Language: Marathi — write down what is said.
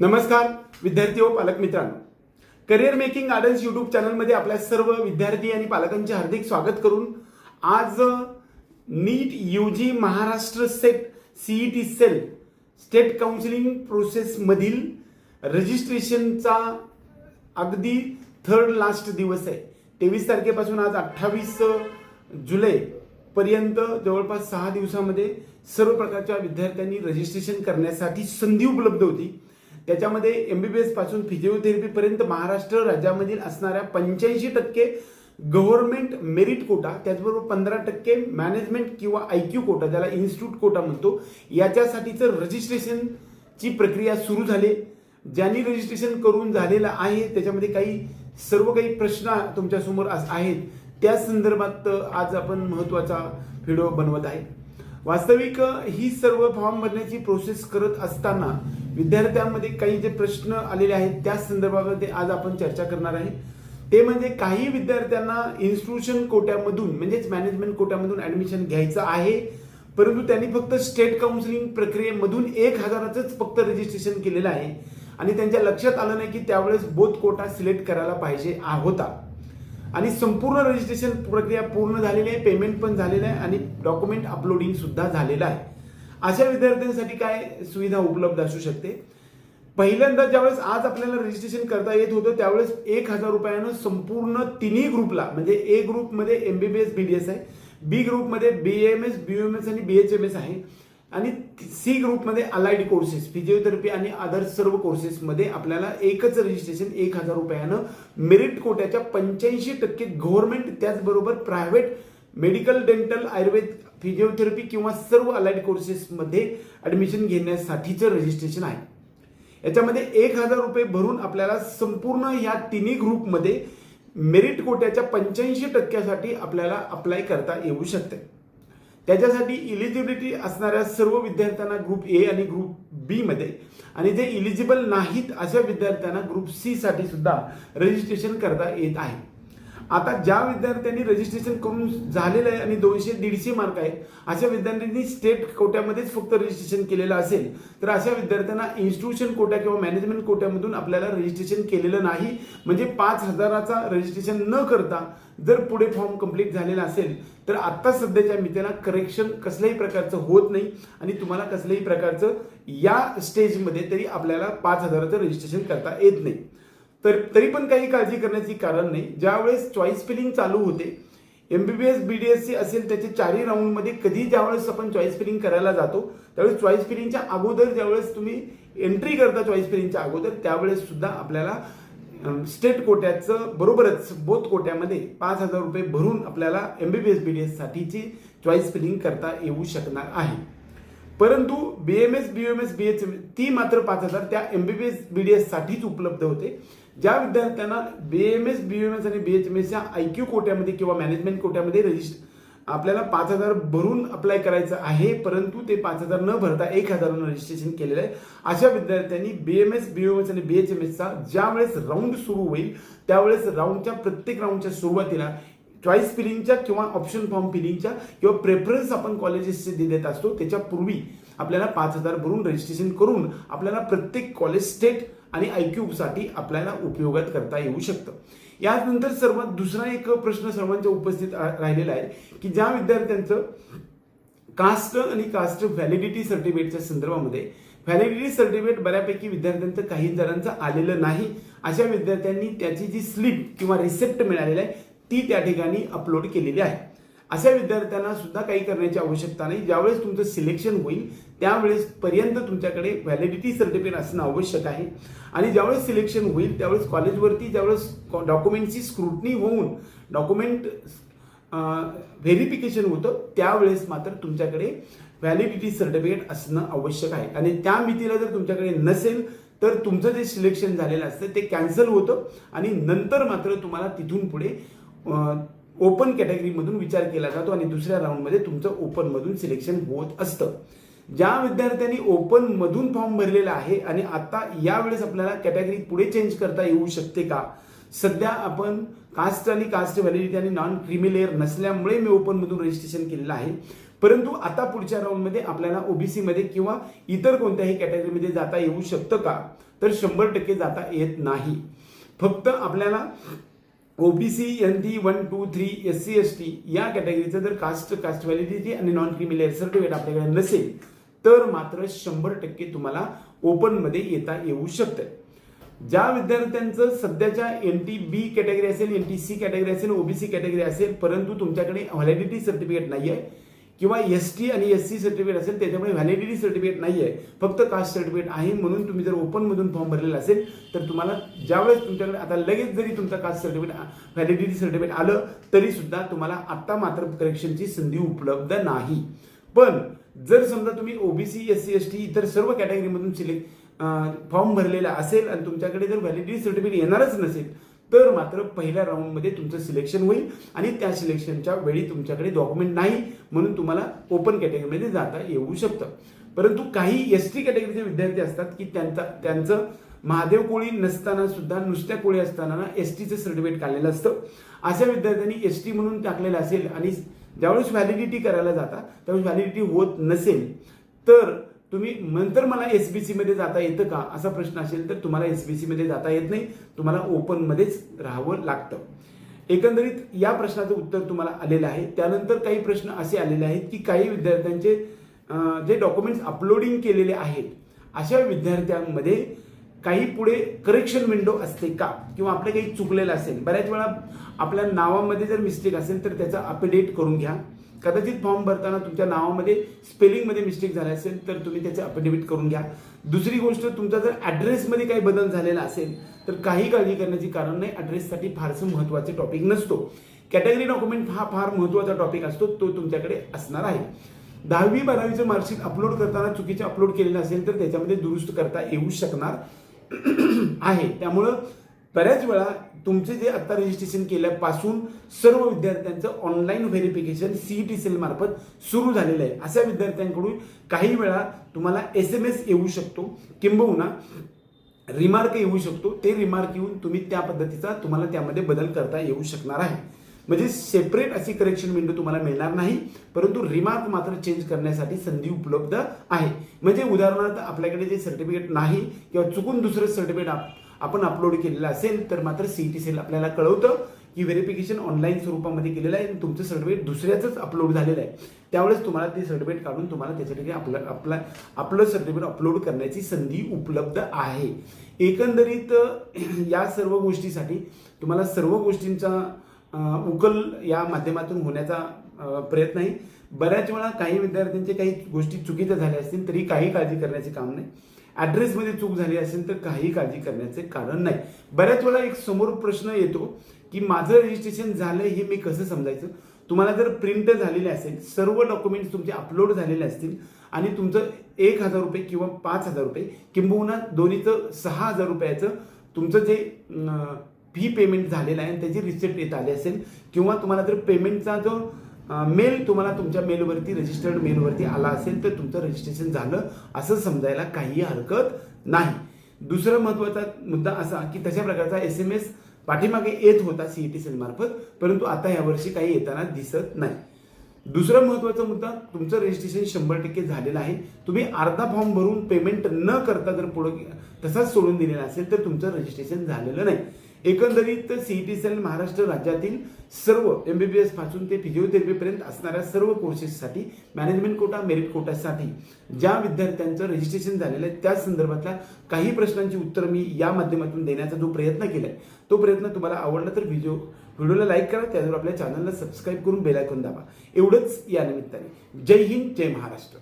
नमस्कार विद्यार्थी व पालक मित्रांनो. करिअर मेकिंग गार्डन्स युट्यूब चॅनलमध्ये आपल्या सर्व विद्यार्थी आणि पालकांचे हार्दिक स्वागत करून आज NEET U G Maharashtra set C E T cell state counselling प्रोसेसमधील रजिस्ट्रेशनचा अगदी थर्ड लास्ट दिवस आहे. तेवीस तारखेपासून आज अठ्ठावीस जुलै पर्यंत जवळपास सहा दिवसामध्ये सर्व प्रकारच्या विद्यार्थ्यांनी रजिस्ट्रेशन करण्यासाठी संधी उपलब्ध होती. त्याच्यामध्ये एमबीबीएसपासून फिजिओथेरपीपर्यंत महाराष्ट्र राज्यामधील असणाऱ्या पंच्याऐंशी टक्के गव्हर्नमेंट मेरिट कोटा त्याचबरोबर पंधरा टक्के मॅनेजमेंट किंवा आय क्यू कोटा ज्याला इन्स्टिट्यूट कोटा म्हणतो याच्यासाठीचं रजिस्ट्रेशनची प्रक्रिया सुरू झाली. ज्यांनी रजिस्ट्रेशन करून झालेलं आहे त्याच्यामध्ये काही सर्व काही प्रश्न तुमच्यासमोर आज आहेत त्या संदर्भात आज आपण महत्त्वाचा व्हिडिओ बनवत आहे. वास्तविक ही सर्व फॉर्म भरण्याची प्रोसेस करत असताना विद्यार्थ्यांमध्ये काही जे प्रश्न आलेले आहेत त्या संदर्भामध्ये आज आपण चर्चा करणार आहे ते म्हणजे काही विद्यार्थ्यांना इन्स्टिट्यूशन कोट्यामधून म्हणजेच मॅनेजमेंट कोट्यामधून ऍडमिशन घ्यायचं आहे. परंतु त्यांनी फक्त स्टेट काउन्सिलिंग प्रक्रियेमधून एक हजाराचंच फक्त रजिस्ट्रेशन केलेलं आहे. आणि त्यांच्या लक्षात आलं नाही की त्यावेळेस बोध कोटा सिलेक्ट करायला पाहिजे होता. आणि संपूर्ण रजिस्ट्रेशन प्रक्रिया पूर्ण झालेली आहे पेमेंट पण झालेलं आहे आणि डॉक्युमेंट अपलोडिंग सुद्धा झालेलं आहे. अशा विद्यार्थ्यांसाठी काय सुविधा उपलब्ध असू शकते? पहिल्यांदा ज्यावेळेस आज आपल्याला रजिस्ट्रेशन करता येत होतं त्यावेळेस एक हजार रुपयानं संपूर्ण तिन्ही ग्रुपला म्हणजे ए ग्रुपमध्ये एमबीबीएस बीडीएस आहे बी ग्रुपमध्ये B M S B M S आणि बी एच एम एस आहे. आणि सी ग्रुपमध्ये अलाइड कोर्सेस फिजिओथेरपी आणि अदर सर्व कोर्सेसमध्ये आपल्याला एकच रजिस्ट्रेशन एक हजार रुपयानं मेरिट कोट्याच्या पंच्याऐंशी टक्के गव्हर्नमेंट त्याचबरोबर private medical dental Ayurveda physiotherapy किंवा सर्व अलाइड कोर्सेसमध्ये ॲडमिशन घेण्यासाठीचं रजिस्ट्रेशन आहे. याच्यामध्ये एक हजार रुपये भरून आपल्याला संपूर्ण या तिन्ही ग्रुपमध्ये मेरिट कोट्याच्या पंच्याऐंशी टक्क्यासाठी आपल्याला अप्लाय करता येऊ शकते त्याच्यासाठी इलिजिबिलिटी असणाऱ्या सर्व विद्यार्थ्यांना ग्रुप ए आणि ग्रुप बी मध्ये आणि जे इलिजिबल नाहीत अशा विद्यार्थ्यांना ग्रुप सी साठी सुद्धा रजिस्ट्रेशन करता येत आहे. आता ज्या विद्यार्थ्यांनी रजिस्ट्रेशन करून झालेलं आहे आणि दोनशे दीडशे मार्क आहेत अशा विद्यार्थ्यांनी स्टेट कोट्यामध्येच फक्त रजिस्ट्रेशन केलेलं असेल तर अशा विद्यार्थ्यांना इन्स्टिट्यूशन कोट्या किंवा मॅनेजमेंट कोट्यामधून आपल्याला रजिस्ट्रेशन केलेलं नाही. म्हणजे पाच हजाराचा रजिस्ट्रेशन न करता जर पुढे फॉर्म कंप्लीट झालेला असेल तर आत्ता सध्याच्या मित्रांना करेक्शन कसल्याही प्रकारचं होत नाही आणि तुम्हाला कसल्याही प्रकारचं या स्टेजमध्ये तरी आपल्याला पाच हजाराचं रजिस्ट्रेशन करता येत नाही. तर तरी पण काही काळजी करण्याची कारण नाही. ज्यावेळेस चॉईस फिलिंग चालू होते एमबीबीएस बीडीएससी असेल त्याचे चारही राऊंडमध्ये कधी ज्यावेळेस आपण चॉईस फिलिंग करायला जातो त्यावेळेस चॉईस फिलिंगच्या अगोदर ज्यावेळेस तुम्ही एंट्री करता चॉईस फिलिंगच्या अगोदर त्यावेळेस सुद्धा आपल्याला स्टेट कोट्याचं बरोबरच बोथ कोट्यामध्ये पाच हजार रुपये भरून आपल्याला एमबीबीएस बीडीएस साठीची चॉईस फिलिंग करता येऊ शकणार आहे. परंतु B M S B M S B H ती मात्र पाच हजार त्या एमबीबीएस बीडीएस साठीच उपलब्ध होते. ज्या विद्यार्थ्यांना B M S B M S आणि बी एच एम बीएचएमएस या आयक्यू कोट्यामध्ये किंवा मॅनेजमेंट कोट्यामध्ये रजिस्टर आपल्याला पाच हजार भरून अप्लाय करायचं आहे परंतु ते पाच हजार न भरता एक हजारानं रजिस्ट्रेशन केलेलं आहे. अशा विद्यार्थ्यांनी B M S B M S आणि बी एच एम ज्या वेळेस राऊंड सुरू होईल त्यावेळेस राऊंडच्या प्रत्येक राऊंडच्या सुरुवातीला चॉईस फिलिंगच्या किंवा ऑप्शन फॉर्म फिलिंगच्या किंवा प्रेफरन्स आपण कॉलेजेसचे देत असतो त्याच्यापूर्वी आपल्याला पाच हजार भरून रजिस्ट्रेशन करून आपल्याला प्रत्येक कॉलेज स्टेट आणि साठी आपल्याला उपयोगात करता येऊ शकतं. यानंतर सर्वात दुसरा एक प्रश्न सर्वांच्या उपस्थित राहिलेला आहे की ज्या विद्यार्थ्यांचं कास्ट आणि कास्ट व्हॅलिडिटी सर्टिफिकेटच्या संदर्भामध्ये व्हॅलिडिटी सर्टिफिकेट बऱ्यापैकी विद्यार्थ्यांचं काही जणांचं आलेलं नाही अशा विद्यार्थ्यांनी त्याची जी स्लिप किंवा रिसेप्ट मिळालेली आहे ती त्या ठिकाणी अपलोड केलेली आहे. अशा विद्यार्थ्यांना सुद्धा काही करण्याची आवश्यकता नाही. ज्यावेळेस तुमचं सिलेक्शन होईल त्यावेळेस पर्यंत तुमच्याकडे व्हॅलिडिटी सर्टिफिकेट असणं आवश्यक आहे. आणि ज्यावेळेस सिलेक्शन होईल त्यावेळेस कॉलेजवरती ज्यावेळेस डॉक्युमेंटची स्क्रुटनी होऊन डॉक्युमेंट व्हेरिफिकेशन होतं त्यावेळेस मात्र तुमच्याकडे व्हॅलिडिटी सर्टिफिकेट असणं आवश्यक आहे. आणि त्या मितीला जर तुमच्याकडे नसेल तर तुमचं जे सिलेक्शन झालेलं असतं ते कॅन्सल होतं आणि नंतर मात्र तुम्हाला तिथून पुढे ओपन कॅटेगरीमधून विचार केला जातो आणि दुसऱ्या राऊंडमध्ये तुमचं ओपनमधून सिलेक्शन होत असतं. ज्या विद्यार्थ्यांनी ओपन मधून फॉर्म भरलेला आहे आणि आता यावेळेस आपल्याला कॅटेगरी पुढे चेंज करता येऊ शकते का? सध्या आपण कास्ट आणि कास्ट व्हॅलिडिटी आणि नॉन क्रिमिलेअर नसल्यामुळे मी ओपन मधून रजिस्ट्रेशन केलेलं आहे. परंतु आता पुढच्या राऊंडमध्ये आपल्याला ओबीसी मध्ये किंवा इतर कोणत्याही कॅटेगरीमध्ये जाता येऊ शकतं का? तर शंभर टक्के जाता येत नाही. फक्त आपल्याला OBC N T one two three S C S T या कॅटेगरीचं जर कास्ट कास्ट व्हॅलिडिटी आणि नॉन क्रिमिनल सर्टिफिकेट आपल्याकडे नसेल तर मात्र शंभर टक्के तुम्हाला ओपनमध्ये येता येऊ शकतं. ज्या विद्यार्थ्यांचं सध्याच्या एन टी बी कॅटेगरी असेल एन टी सी कॅटेगरी असेल ओबीसी कॅटेगरी असेल परंतु तुमच्याकडे व्हॅलिडिटी सर्टिफिकेट नाही आहे किंवा एस टी आणि एस सी सर्टिफिकेट असेल त्याच्यामुळे व्हॅलिडिटी सर्टिफिकेट नाही आहे फक्त कास्ट सर्टिफिकेट आहे म्हणून तुम्ही जर ओपनमधून फॉर्म भरलेला असेल तर तुम्हाला ज्यावेळेस तुमच्याकडे आता लगेच जरी तुमचा कास्ट सर्टिफिकेट व्हॅलिडिटी सर्टिफिकेट आलं तरीसुद्धा तुम्हाला आत्ता मात्र करेक्शनची संधी उपलब्ध नाही. पण जर समजा तुम्ही OBC S C S T इतर सर्व कॅटेगरीमधून सिलेक्ट फॉर्म भरलेला असेल आणि तुमच्याकडे जर व्हॅलिडिटी सर्टिफिकेट येणारच नसेल तर मात्र पहिल्या राऊंडमध्ये तुमचं सिलेक्शन होईल आणि त्या सिलेक्शनच्या वेळी तुमच्याकडे डॉक्युमेंट नाही म्हणून तुम्हाला ओपन कॅटेगरीमध्ये जाता येऊ शकतं. परंतु काही एस टी कॅटेगरीचे विद्यार्थी असतात की त्यांचा त्यांचं महादेव कोळी नसताना सुद्धा नुसत्या कोळी असताना एस टीचं सर्टिफिकेट काढलेलं असतं. अशा विद्यार्थ्यांनी एस टी म्हणून टाकलेलं असेल आणि ज्यावेळेस व्हॅलिडिटी करायला जाता त्यावेळेस व्हॅलिडिटी होत नसेल तर तुम्ही नंतर मला एस बी मध्ये जाता येतं का? असा प्रश्न असेल तर तुम्हाला एस बी मध्ये जाता येत नाही. तुम्हाला ओपनमध्येच राहावं लागतं. एकंदरीत या प्रश्नाचं उत्तर तुम्हाला आलेलं आहे. त्यानंतर काही प्रश्न असे आलेले आहेत की काही विद्यार्थ्यांचे जे डॉक्युमेंट्स अपलोडिंग केलेले आहेत अशा विद्यार्थ्यांमध्ये काही पुढे करेक्शन विंडो असते का? किंवा आपलं काही चुकलेलं असेल. बऱ्याच वेळा आपल्या नावामध्ये जर मिस्टेक असेल तर त्याचा अपडेट करून घ्या. कदाचित फॉर्म भरताना तुमच्या नावामध्ये स्पेलिंगमध्ये मिस्टेक झाला असेल तर तुम्ही त्याचे अपडेट करून घ्या. दुसरी गोष्ट तुमचा जर ॲड्रेसमध्ये काही बदल झालेला असेल तर काही काळजी करण्याची कारण नाही. ॲड्रेससाठी फारसं महत्त्वाचे टॉपिक नसतो. कॅटेगरी डॉक्युमेंट हा फार महत्त्वाचा टॉपिक असतो. तो तुमच्याकडे असणार आहे. दहावी बारावीचं मार्कशीट अपलोड करताना चुकीचे अपलोड केलेलं असेल तर त्याच्यामध्ये दुरुस्त करता येऊ शकणार आहे. त्यामुळं बऱ्याच वेळा तुमचे जे आत्ता रजिस्ट्रेशन केल्यापासून सर्व विद्यार्थ्यांचं ऑनलाईन व्हेरिफिकेशन सीईटी सेल मार्फत सुरू झालेलं आहे. अशा विद्यार्थ्यांकडून काही वेळा तुम्हाला एस एम एस येऊ शकतो किंबहुना रिमार्क येऊ शकतो. ते रिमार्क येऊन तुम्ही त्या पद्धतीचा तुम्हाला त्यामध्ये बदल करता येऊ शकणार आहे. म्हणजे सेपरेट अशी करेक्शन विंडो तुम्हाला मिळणार नाही परंतु रिमार्क मात्र चेंज करण्यासाठी संधी उपलब्ध आहे. म्हणजे उदाहरणार्थ आपल्याकडे जे सर्टिफिकेट नाही किंवा चुकून दुसरं सर्टिफिकेट आपण अपलोड केलेलं असेल तर मात्र सीईटी सेल आपल्याला कळवतं की व्हेरिफिकेशन ऑनलाईन स्वरूपामध्ये केलेलं आहे आणि तुमचं सर्टिफिकेट दुसऱ्याच अपलोड झालेलं आहे. त्यावेळेस तुम्हाला ते सर्टिफिकेट काढून तुम्हाला त्याच्यासाठी आपलं आपलं आपलं सर्टिफिकेट अपलोड करण्याची संधी उपलब्ध आहे. एकंदरीत या सर्व गोष्टीसाठी तुम्हाला सर्व गोष्टींचा उकल या माध्यमातून होण्याचा प्रयत्न आहे. बऱ्याच वेळा काही विद्यार्थ्यांचे काही गोष्टी चुकीच्या झाल्या असतील तरी काही काळजी करण्याचे काम नाही. ॲड्रेसमध्ये चूक झाली असेल तर काही काळजी करण्याचे कारण नाही. बऱ्याच वेळा एक समोर प्रश्न येतो की माझं रजिस्ट्रेशन झालं हे मी कसं समजायचं? तुम्हाला जर प्रिंट झालेले असेल सर्व डॉक्युमेंट्स तुमचे अपलोड झालेले असतील आणि तुमचं एक हजार रुपये किंवा पाच हजार रुपये किंबहुना दोन्हीचं सहा हजार रुपयाचं तुमचं जे फी पेमेंट झालेला आहे आणि त्याची रिसिप्ट येत आली असेल किंवा तुम्हाला जर पेमेंटचा जो मेल तुम्हाला तुमच्या मेलवरती रजिस्टर्ड मेलवरती आला असेल तर तुमचं रजिस्ट्रेशन झालं असं समजायला काही हरकत नाही. दुसरा महत्त्वाचा मुद्दा असा की तशा प्रकारचा एस एम एस पाठीमागे येत होता सीईटी टी सेलमार्फत परंतु आता यावर्षी काही येताना दिसत नाही. दुसरा महत्त्वाचा मुद्दा तुमचं रजिस्ट्रेशन शंभर टक्के झालेलं आहे. तुम्ही अर्धा फॉर्म भरून पेमेंट न करता जर पुढे तसाच सोडून दिलेला असेल तर तुमचं रजिस्ट्रेशन झालेलं नाही. एकंदरीत सीईटी सेल महाराष्ट्र राज्यातील सर्व एमबीबीएसपासून ते फिजिओथेरपीपर्यंत असणाऱ्या सर्व कोर्सेससाठी मॅनेजमेंट कोटा मेरिट कोटासाठी ज्या विद्यार्थ्यांचं रजिस्ट्रेशन झालेलं आहे त्या संदर्भातल्या काही प्रश्नांची उत्तर मी या माध्यमातून देण्याचा जो प्रयत्न केलाय तो प्रयत्न तुम्हाला आवडला तर व्हिडिओ व्हिडिओला लाईक करा त्याचबरोबर आपल्या चॅनलला सबस्क्राईब करून बेल दाबा. एवढंच या निमित्ताने. जय हिंद जय महाराष्ट्र.